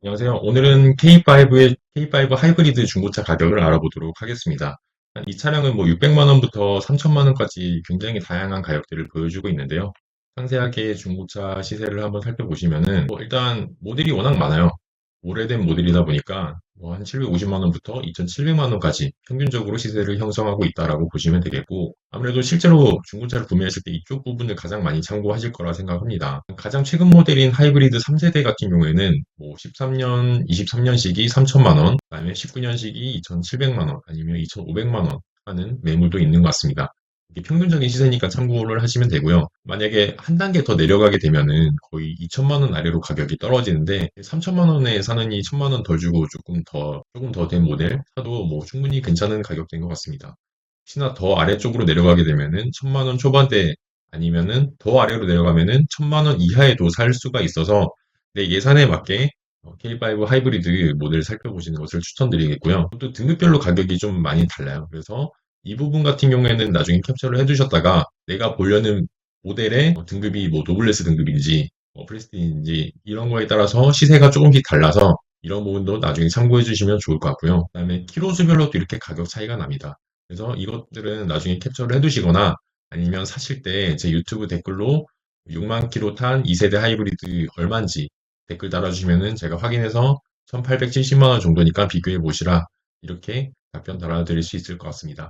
안녕하세요. 오늘은 K5의 K5 하이브리드 중고차 가격을 알아보도록 하겠습니다. 이 차량은 뭐 600만 원부터 3천만 원까지 굉장히 다양한 가격대를 보여주고 있는데요. 상세하게 중고차 시세를 한번 살펴보시면은 뭐 일단 모델이 워낙 많아요. 오래된 모델이다 보니까 뭐 한 750만 원부터 2,700만 원까지 평균적으로 시세를 형성하고 있다라고 보시면 되겠고 아무래도 실제로 중고차를 구매하실 때 이쪽 부분을 가장 많이 참고하실 거라 생각합니다. 가장 최근 모델인 하이브리드 3세대 같은 경우에는 뭐 13년, 23년식이 3천만 원, 그다음에 19년식이 2,700만 원, 아니면 2,500만 원 하는 매물도 있는 것 같습니다. 평균적인 시세니까 참고를 하시면 되고요. 만약에 한 단계 더 내려가게 되면은 거의 2천만 원 아래로 가격이 떨어지는데 3천만 원에 사느니 1천만 원 덜 주고 조금 더 조금 더 된 모델 사도 뭐 충분히 괜찮은 가격대인 것 같습니다. 혹시나 더 아래쪽으로 내려가게 되면은 1천만 원 초반대 아니면은 더 아래로 내려가면은 1천만 원 이하에도 살 수가 있어서 내 예산에 맞게 K5 하이브리드 모델 살펴보시는 것을 추천드리겠고요. 또 등급별로 가격이 좀 많이 달라요. 그래서 이 부분 같은 경우에는 나중에 캡처를 해두셨다가 내가 보려는 모델의 뭐 등급이 뭐 노블레스 등급인지 뭐 프레스티지인지 이런 거에 따라서 시세가 조금씩 달라서 이런 부분도 나중에 참고해 주시면 좋을 것 같고요. 그 다음에 키로 수별로도 이렇게 가격 차이가 납니다. 그래서 이것들은 나중에 캡처를 해두시거나 아니면 사실 때 제 유튜브 댓글로 6만 킬로 탄 2세대 하이브리드 얼마인지 댓글 달아주시면은 제가 확인해서 1870만 원 정도니까 비교해 보시라 이렇게 답변 달아드릴 수 있을 것 같습니다.